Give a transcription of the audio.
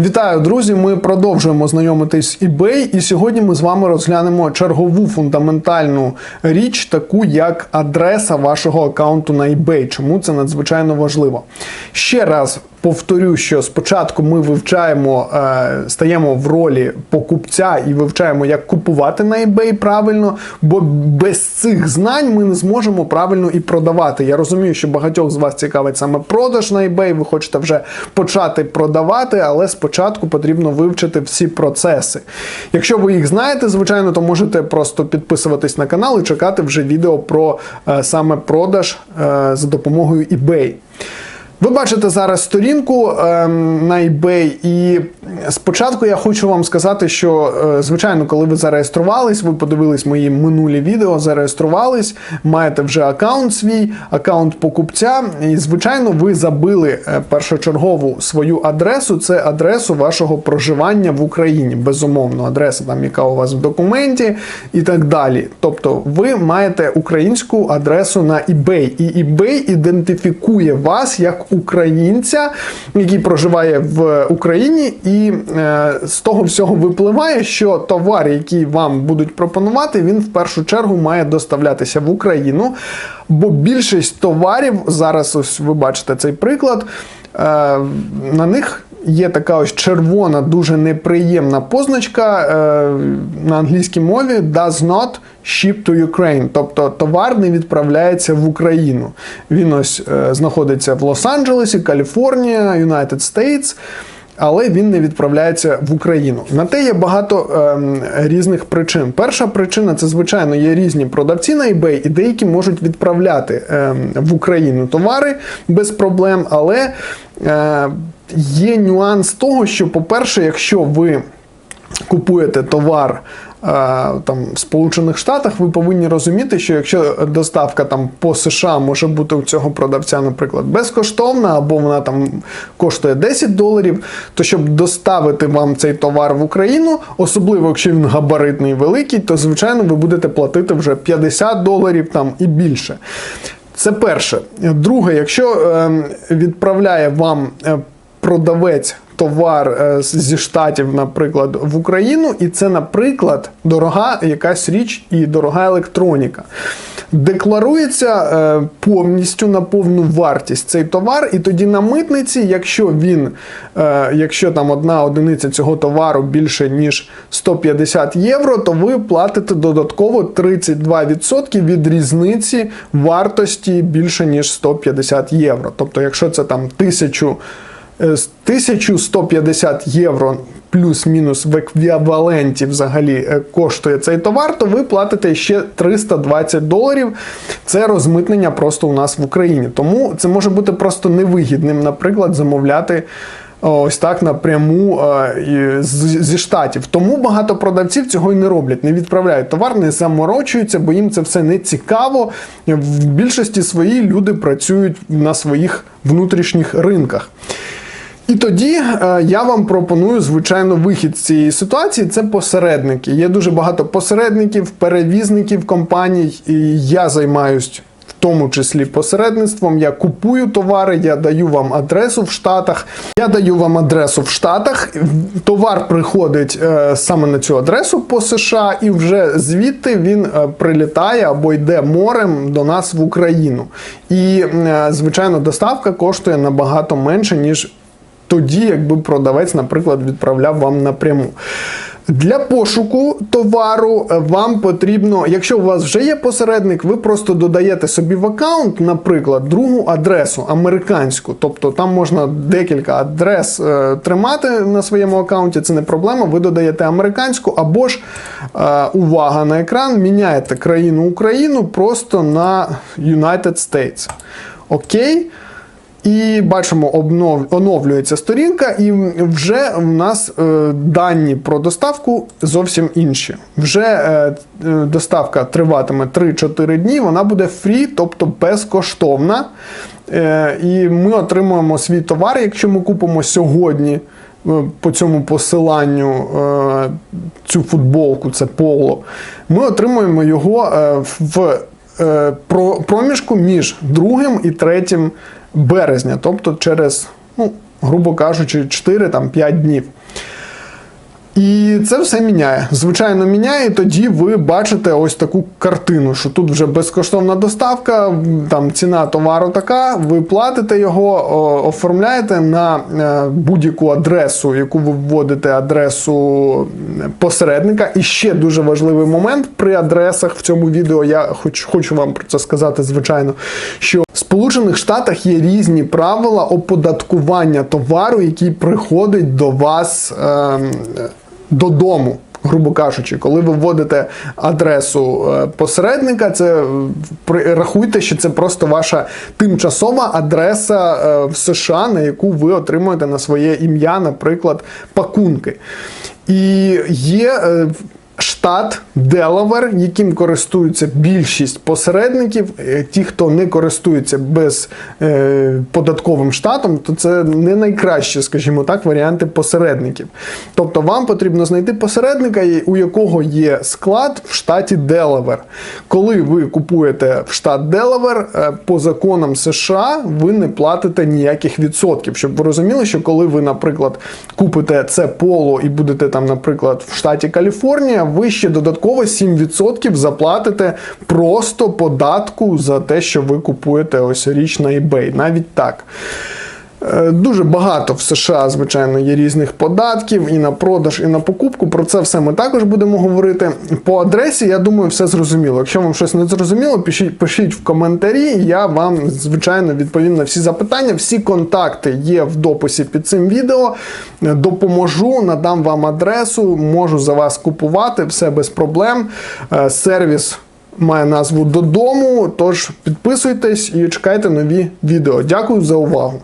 Вітаю, друзі! Ми продовжуємо знайомитись з eBay, і сьогодні ми з вами розглянемо чергову фундаментальну річ, таку як адреса вашого аккаунту на eBay. Чому це надзвичайно важливо? Ще раз повторю, що спочатку ми вивчаємо, е, стаємо в ролі покупця і вивчаємо, як купувати на eBay правильно, бо без цих знань ми не зможемо правильно і продавати. Я розумію, що багатьох з вас цікавить саме продаж на eBay, ви хочете вже почати продавати, але спочатку потрібно вивчити всі процеси. Якщо ви їх знаєте, звичайно, то можете просто підписуватись на канал і чекати вже відео про е, саме продаж е, за допомогою eBay. Ви бачите зараз сторінку ем, на eBay, і спочатку я хочу вам сказати, що е, звичайно, коли ви зареєструвались, ви подивились мої минулі відео, зареєструвались, маєте вже аккаунт свій, аккаунт покупця, і звичайно, ви забили е, першочергову свою адресу. Це адресу вашого проживання в Україні, безумовно, адреса там, яка у вас в документі, і так далі. Тобто, ви маєте українську адресу на eBay, і eBay ідентифікує вас як українця, який проживає в Україні, і е, з того всього випливає, що товар, який вам будуть пропонувати, він в першу чергу має доставлятися в Україну. Бо більшість товарів зараз, ось ви бачите цей приклад, е, на них. Є така ось червона, дуже неприємна позначка е, на англійській мові does not ship to Ukraine. Тобто товар не відправляється в Україну. Він ось е, знаходиться в Лос-Анджелесі, Каліфорнія, United States. Але він не відправляється в Україну. На те є багато ем, різних причин. Перша причина це, звичайно, є різні продавці на eBay, і деякі можуть відправляти ем, в Україну товари без проблем. Але е, є нюанс того, що, по-перше, якщо ви купуєте товар е, там Сполучених Штатах, ви повинні розуміти, що якщо доставка там по США може бути у цього продавця, наприклад, безкоштовна, або вона там коштує 10 доларів, то щоб доставити вам цей товар в Україну, особливо якщо він габаритний і великий, то звичайно ви будете платити вже 50 доларів там і більше. Це перше. Друге, якщо е, відправляє вам е, продавець товар е, зі штатів, наприклад, в Україну, і це, наприклад, дорога якась річ і дорога електроніка. Декларується е, повністю на повну вартість цей товар, і тоді на митниці, якщо він, е, якщо там одна одиниця цього товару більше ніж 150 євро, то ви платите додатково 32% від різниці вартості більше ніж 150 євро. Тобто, якщо це там 1000 з 1150 євро плюс-мінус в еквіваленті взагалі е, коштує цей товар, то ви платите ще 320 доларів. Це розмитнення просто у нас в Україні. Тому це може бути просто невигідним, наприклад, замовляти. Ось так напряму е, зі штатів. Тому багато продавців цього і не роблять, не відправляють товар, не заморочуються, бо їм це все не цікаво. В більшості своїй люди працюють на своїх внутрішніх ринках. І тоді е, я вам пропоную, звичайно, вихід з цієї ситуації це посередники. Є дуже багато посередників, перевізників компаній, і я займаюсь. В тому числі посередництвом я купую товари, я даю вам адресу в Штатах. Я даю вам адресу в Штатах. Товар приходить е, саме на цю адресу по США, і вже звідти він е, прилітає або йде морем до нас в Україну. І, е, звичайно, доставка коштує набагато менше, ніж тоді, якби продавець, наприклад, відправляв вам напряму. Для пошуку товару е, вам потрібно, якщо у вас вже є посередник, ви просто додаєте собі в аккаунт, наприклад, другу адресу американську. Тобто там можна декілька адрес е, тримати на своєму аккаунті, це не проблема. Ви додаєте американську, або ж е, увага на екран, міняєте країну Україну просто на United States. Окей. І бачимо, обнов... оновлюється сторінка, і вже в нас е, дані про доставку зовсім інші. Вже е, е, доставка триватиме 3-4 дні, вона буде фрі, тобто безкоштовна. Е, і ми отримуємо свій товар, якщо ми купимо сьогодні. е, По цьому посиланню е, цю футболку, це поло, ми отримуємо його в про- проміжку між 2 і 3 березня, тобто через ну, грубо кажучи, 4-5 днів. І це все міняє. Звичайно, міняє. і Тоді ви бачите ось таку картину, що тут вже безкоштовна доставка, там ціна товару така. Ви платите його, оформляєте на е, будь-яку адресу, яку ви вводите адресу посередника. І ще дуже важливий момент при адресах в цьому відео. Я хоч хочу вам про це сказати, звичайно, що Сполучених Штатах є різні правила оподаткування товару, який приходить до вас. Е, додому. Грубо кажучи, коли ви вводите адресу е, посередника, це е, рахуйте, що це просто ваша тимчасова адреса е, в США, на яку ви отримуєте на своє ім'я, наприклад, пакунки. І є штат Делавер, яким користуються більшість посередників. Е, Ті, хто не користується без е, штатом, то це не найкращі, скажімо так, варіанти посередників. Тобто вам потрібно знайти посередника, у якого є склад в штаті Делавер. Коли ви купуєте в штат Делавер, е, по законам США ви не платите ніяких відсотків. Щоб ви розуміли, що коли ви, наприклад, купите це поло і будете там, наприклад, в штаті Каліфорнія, ви ще додатково 7% заплатите просто податку за те, що ви купуєте ось річ на eBay. Навіть так. Е, Дуже багато в США, звичайно, є різних податків і на продаж, і на покупку. Про це все ми також будемо говорити. По адресі, я думаю, все зрозуміло. Якщо вам щось не зрозуміло, пишіть, пишіть в коментарі. Я вам, звичайно, відповім на всі запитання. Всі контакти є в дописі під цим відео. Допоможу, надам вам адресу, можу за вас купувати, все без проблем. Е, Сервіс має назву додому. Тож підписуйтесь і чекайте нові відео. Дякую за увагу.